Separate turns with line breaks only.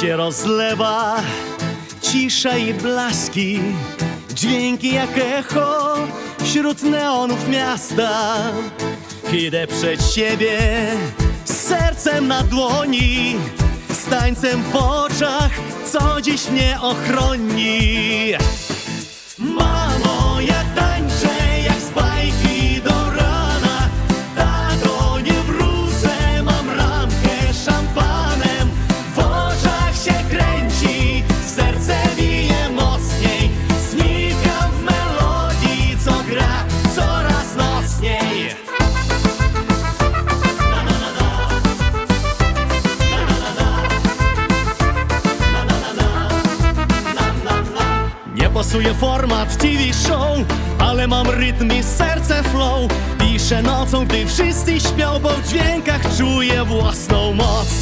się rozlewa. Cisza i blaski Dźwięki jak echo Wśród neonów miasta. Idę przed siebie Z sercem na dłoni Z tańcem w oczach Co dziś mnie ochroni. Mamo, pasuje format TV show Ale mam rytm i serce flow. Piszę nocą, gdy wszyscy śpią Bo w dźwiękach czuję własną moc